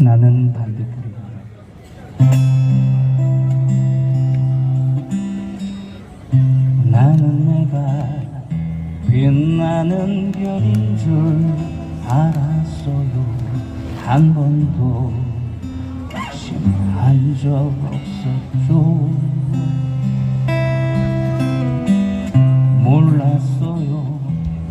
나는 반딧불이다. 나는 내가 빛나는 별인 줄 알았어요. 한 번도 의심한 적 없었죠. 몰랐어요.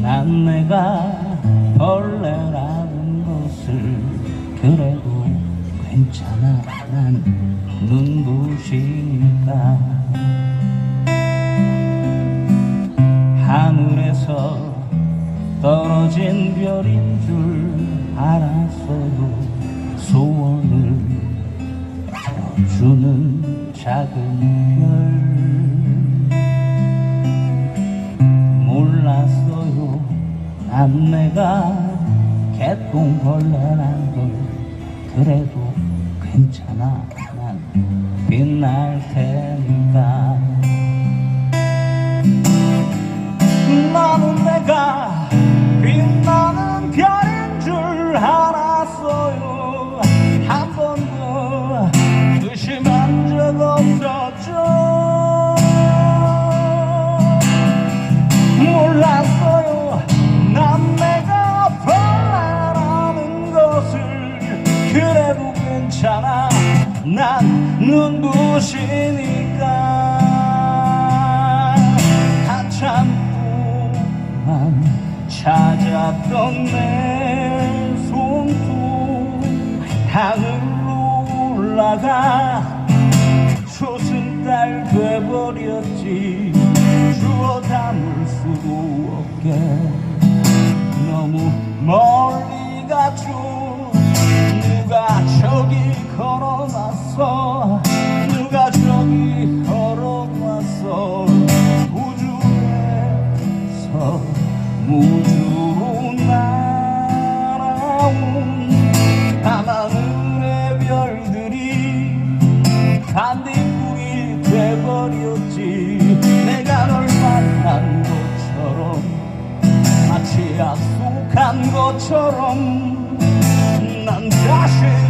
난 내가 난 눈부시니까. 하늘에서 떨어진 별인 줄 알았어요. 소원을 들어주는 작은 별. 몰랐어요. 난 내가 개똥벌레란 걸 그래도 괜찮아. 난 빛날 테니까. 나는 내가 빛나는 별인 줄 알았어요 한 번도 의심한 적 없었죠 난 눈부시니까 한참 동안 찾았던 내 손도 하늘로 올라가 초승달 돼버렸지. 주워 담을 수도 없게. 너무 멀리 가죠 걸어놨어 누가 저기 걸어놨어? 우주에서 우주로 날아온 밤하늘의 별들이 반딧불이 돼버렸지. 내가 널 만난 것처럼 마치 약속한 것처럼 난 다시